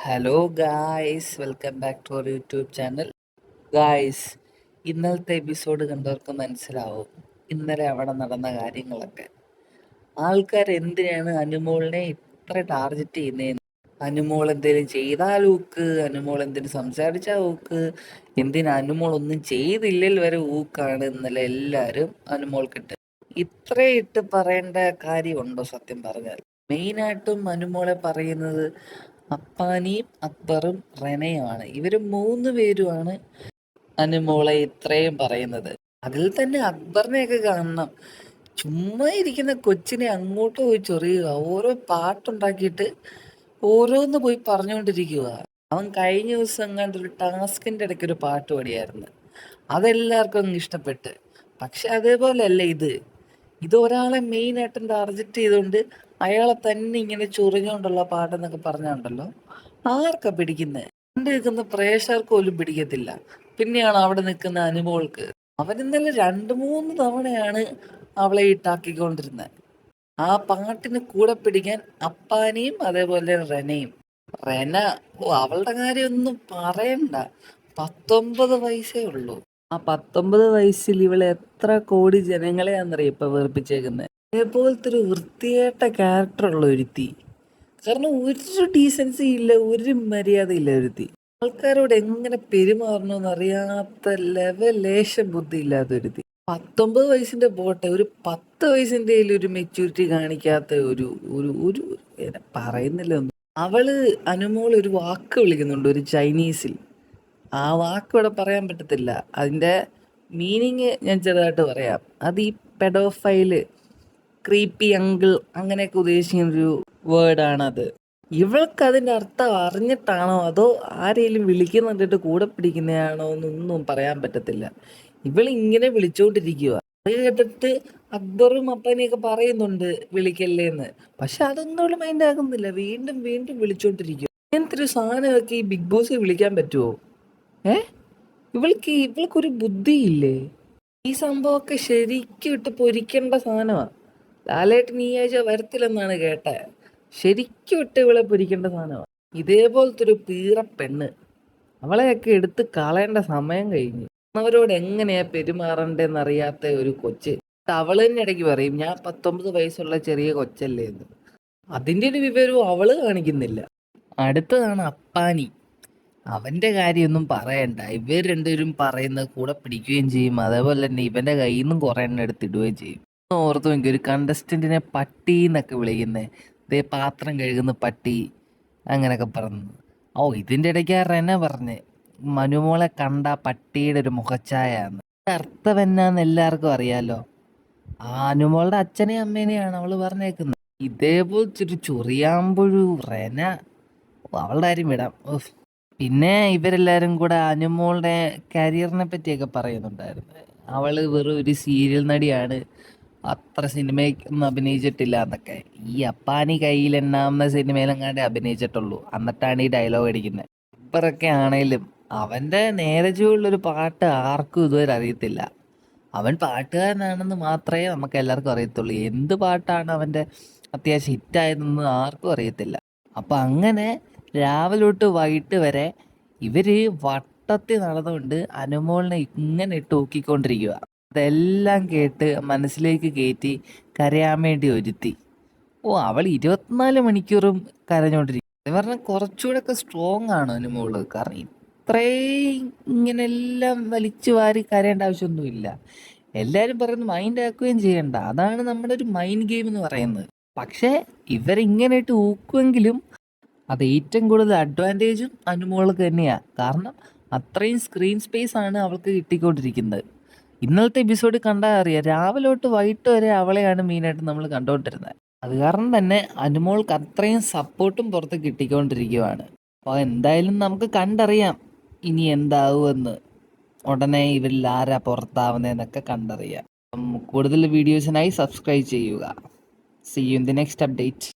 Hello guys welcome back to our YouTube channel guys ഇന്നലത്തെ episode കണ്ടവർക്ക് മനസ്സിലാവും. ഇന്നലെ അവിടെ നടന്ന കാര്യങ്ങളൊക്കെ. ആൾക്കാർ എന്തിനാണ് അനുമോളിനെ ഇത്ര ടാർഗറ്റ് ചെയ്യുന്നതെന്ന് അനുമോൾ എന്തെങ്കിലും ചെയ്താൽ ഊക്ക്? അനുമോൾ എന്തിനു സംസാരിച്ചാൽ ഊക്ക്? എന്തിനാ അനുമോൾ ഒന്നും ചെയ്തില്ലെങ്കിൽ വരെ ഊക്കാണ് ഇന്നലെ എല്ലാവരും അനുമോൾക്കിട്ട്. ഇത്രയിട്ട് പറയേണ്ട കാര്യമുണ്ടോ സത്യം പറഞ്ഞാൽ? മെയിനായിട്ടും അനുമോളെ പറയുന്നത് അപ്പാനിയും അക്ബറും റെനയുമാണ്. ഇവർ മൂന്ന് പേരുമാണ് അനുമോളെ ഇത്രയും പറയുന്നത്. അതിൽ തന്നെ അക്ബറിനെയൊക്കെ കാണണം. ചുമ്മാ ഇരിക്കുന്ന കൊച്ചിനെ അങ്ങോട്ട് പോയി ചൊറിയുക. ഓരോ പാട്ടുണ്ടാക്കിയിട്ട് ഓരോന്ന് പോയി പറഞ്ഞുകൊണ്ടിരിക്കുക. അവൻ കഴിഞ്ഞ ദിവസം കണ്ട ഒരു ടാസ്കിന്റെ ഇടയ്ക്ക് ഒരു പാട്ട് പാടിയായിരുന്നു. അതെല്ലാവർക്കും അങ്ങ് ഇഷ്ടപ്പെട്ട്. പക്ഷെ അതേപോലെയല്ല ഇത്. ഇത് ഒരാളെ മെയിൻ ആയിട്ട് ടാർജറ്റ് ചെയ്തുകൊണ്ട് അയാളെ തന്നെ ഇങ്ങനെ ചൊറിഞ്ഞുകൊണ്ടുള്ള പാട്ടെന്നൊക്കെ പറഞ്ഞുണ്ടല്ലോ? ആർക്കാ പിടിക്കുന്നത് കണ്ടു നിൽക്കുന്ന പ്രേക്ഷകർക്ക് പോലും പിടിക്കത്തില്ല. പിന്നെയാണ് അവിടെ നിൽക്കുന്ന അനുമോൾക്ക്. അവൻ ഇന്നലെ രണ്ട് മൂന്ന് തവണയാണ് അവളെ ഇട്ടാക്കിക്കൊണ്ടിരുന്നത് ആ പാട്ടിന് കൂടെ പിടിക്കാൻ അപ്പാനെയും അതേപോലെ റെനയും. റെന ഓ അവളുടെ കാര്യമൊന്നും പറയണ്ട. പത്തൊമ്പത് വയസ്സേ ഉള്ളൂ. ആ പത്തൊമ്പത് വയസ്സിൽ ഇവളെ എത്ര കോടി ജനങ്ങളെയാണെന്നറിയാം ഇപ്പൊ വെറുപ്പിച്ചേക്കുന്നത് അതേപോലത്തെ ഒരു വൃത്തിയേട്ട ക്യാരക്ടറുള്ള ഒരുത്തി. കാരണം ഒരു ഡീസൻസി ഇല്ല ഒരു മര്യാദ ഇല്ല ഒരുത്തി. ആൾക്കാരോട് എങ്ങനെ പെരുമാറണമെന്ന് അറിയാത്ത ലെവലേശം ബുദ്ധി ഇല്ലാത്ത ഒരുത്തി. പത്തൊമ്പത് വയസ്സിന്റെ പോട്ടെ ഒരു പത്ത് വയസ്സിന്റെ ഒരു മെച്യൂരിറ്റി കാണിക്കാത്ത ഒരു ഒരു ഒരു പറയുന്നില്ല ഒന്നും. അവൾ അനുമോൾ ഒരു വാക്ക് വിളിക്കുന്നുണ്ട് ഒരു ചൈനീസിൽ. ആ വാക്ക് ഇവിടെ പറയാൻ പറ്റത്തില്ല. അതിന്റെ മീനിങ് ഞാൻ ചെറുതായിട്ട് പറയാം. അത് ഈ പെഡോഫൈൽ ക്രീപ്പി അങ്കിൾ അങ്ങനെയൊക്കെ ഉദ്ദേശിക്കുന്ന ഒരു വേർഡാണത് ഇവൾക്ക് അതിന്റെ അർത്ഥം അറിഞ്ഞിട്ടാണോ അതോ ആരെങ്കിലും വിളിക്കുന്നുണ്ടിട്ട് കൂടെ പിടിക്കുന്നതാണോ എന്നൊന്നും പറയാൻ പറ്റത്തില്ല. ഇവൾ ഇങ്ങനെ വിളിച്ചോണ്ടിരിക്കുക അത് കേട്ടിട്ട് അക്ബറും അപ്പനെയൊക്കെ പറയുന്നുണ്ട് വിളിക്കല്ലേന്ന്. പക്ഷെ അതൊന്നും അവൾ മൈൻഡ് ആകുന്നില്ല വീണ്ടും വീണ്ടും വിളിച്ചോണ്ടിരിക്കുക ഇങ്ങനത്തെ ഒരു സാധനമൊക്കെ ഈ ബിഗ് ബോസ് വിളിക്കാൻ പറ്റുമോ ഏ? ഇവൾക്ക് ഇവൾക്കൊരു ബുദ്ധിയില്ലേ? ഈ സംഭവമൊക്കെ ശരിക്കും ഇട്ട് പൊരിക്കേണ്ട സാധനമാണ് ലാലേട്ടൻ ഈ ആഴ്ച വരത്തില്ലെന്നാണ് കേട്ടെ ശരിക്കും ഇട്ട് ഇവളെ പൊരിക്കേണ്ട സാധനമാണ് ഇതേപോലത്തെ ഒരു പീറ പെണ്ണ്. അവളെയൊക്കെ എടുത്ത് കളയേണ്ട സമയം കഴിഞ്ഞു. അവരോട് എങ്ങനെയാ പെരുമാറണ്ടെന്ന് അറിയാത്ത ഒരു കൊച്ച്. അവൾ തന്നെ ഇടയ്ക്ക് പറയും ഞാൻ പത്തൊമ്പത് വയസ്സുള്ള ചെറിയ കൊച്ചല്ലേ എന്ന്. അതിന്റെ ഒരു വിവരവും അവൾ കാണിക്കുന്നില്ല. അടുത്തതാണ് അപ്പാനി. അവന്റെ കാര്യമൊന്നും പറയണ്ട. ഇവർ രണ്ടുപേരും പറയുന്നത് കൂടെ പിടിക്കുകയും ചെയ്യും. അതേപോലെ തന്നെ ഇവന്റെ കയ്യിൽ നിന്നും കുറേ എണ്ണം എടുത്തിടുകയും ചെയ്യും. ഓർത്തു എനിക്ക് ഒരു കണ്ടസ്റ്റന്റിനെ പട്ടി എന്നൊക്കെ വിളിക്കുന്നത് ഇതേ പാത്രം കഴുകുന്ന പട്ടി അങ്ങനെയൊക്കെ പറഞ്ഞു. ഓ ഇതിന്റെ ഇടയ്ക്ക് ആ റെന പറഞ്ഞ് മനുമോളെ കണ്ട പട്ടിയുടെ ഒരു മുഖച്ഛായാന്ന് അർത്ഥം എന്നാന്ന് എല്ലാവർക്കും അറിയാലോ. ആ അനുമോളുടെ അച്ഛനെയും അമ്മേനെയാണ് അവൾ പറഞ്ഞേക്കുന്നത്. ഇതേപോലത്തെ ഒരു ചൊറിയാമ്പുഴു റെന. അവളുടെ കാര്യം വിടാം. പിന്നെ ഇവരെല്ലാവരും കൂടെ അനുമോളുടെ കരിയറിനെ പറ്റിയൊക്കെ പറയുന്നുണ്ടായിരുന്നു. അവൾ വെറും ഒരു സീരിയൽ നടിയാണ്. അത്ര സിനിമയൊന്നും അഭിനയിച്ചിട്ടില്ല എന്നൊക്കെ. ഈ അപ്പാനി കയ്യിൽ എണ്ണാവുന്ന സിനിമയിലെങ്ങാണ്ട് അഭിനയിച്ചിട്ടുള്ളൂ. എന്നിട്ടാണ് ഈ ഡയലോഗ് അടിക്കുന്നത് ഇപ്പറൊക്കെ ആണേലും അവന്റെ നേരജുള്ളൊരു പാട്ട് ആർക്കും ഇതുവരെ അറിയത്തില്ല. അവൻ പാട്ടുകാരനാണെന്ന് മാത്രമേ നമുക്ക് എല്ലാവർക്കും അറിയത്തുള്ളൂ. എന്ത് പാട്ടാണ് അവന്റെ അത്യാവശ്യം ഹിറ്റായതെന്ന് ആർക്കും അറിയത്തില്ല. അപ്പം അങ്ങനെ രാവിലെ തൊട്ട് വൈകിട്ട് വരെ ഇവർ വട്ടത്തിൽ നടന്നുകൊണ്ട് അനുമോളിനെ ഇങ്ങനെ ഇട്ട് ഊക്കിക്കൊണ്ടിരിക്കുക അതെല്ലാം കേട്ട് മനസ്സിലേക്ക് കയറ്റി കരയാൻ വേണ്ടി ഒരുത്തി. ഓ അവൾ ഇരുപത്തിനാല് മണിക്കൂറും കരഞ്ഞോണ്ടിരിക്കും എന്ന് പറഞ്ഞാൽ കുറച്ചുകൂടെ ഒക്കെ സ്ട്രോങ് ആണ് അതിന് മോൾ. കാരണം ഇത്രയും ഇങ്ങനെ എല്ലാം വലിച്ചു വാരി കരയേണ്ട ആവശ്യമൊന്നുമില്ല. എല്ലാവരും പറയുന്നത് മൈൻഡ് ആക്കുകയും ചെയ്യണ്ട. അതാണ് നമ്മുടെ ഒരു മൈൻഡ് ഗെയിം എന്ന് പറയുന്നത്. പക്ഷേ ഇവരിങ്ങനെ ഇട്ട് ഊക്കുമെങ്കിലും അത് ഏറ്റവും കൂടുതൽ അഡ്വാന്റേജും അനുമോൾക്ക് തന്നെയാണ് കാരണം അത്രയും സ്ക്രീൻ സ്പേസ് ആണ് അവൾക്ക് കിട്ടിക്കൊണ്ടിരിക്കുന്നത്. ഇന്നലത്തെ എപ്പിസോഡ് കണ്ടാൽ അറിയാം. രാവിലെ തൊട്ട് വൈകിട്ട് വരെ അവളെയാണ് മെയിനായിട്ട് നമ്മൾ കണ്ടുകൊണ്ടിരുന്നത് അത് കാരണം തന്നെ അനുമോൾക്ക് അത്രയും സപ്പോർട്ടും പുറത്ത് കിട്ടിക്കൊണ്ടിരിക്കുവാണ്. അപ്പോൾ എന്തായാലും നമുക്ക് കണ്ടറിയാം ഇനി എന്താവുമെന്ന്. ഉടനെ ഇവരിൽ ആരാ പുറത്താവുന്നതെന്നൊക്കെ കണ്ടറിയാം. കൂടുതൽ വീഡിയോസിനായി സബ്സ്ക്രൈബ് ചെയ്യുക. See you in the next update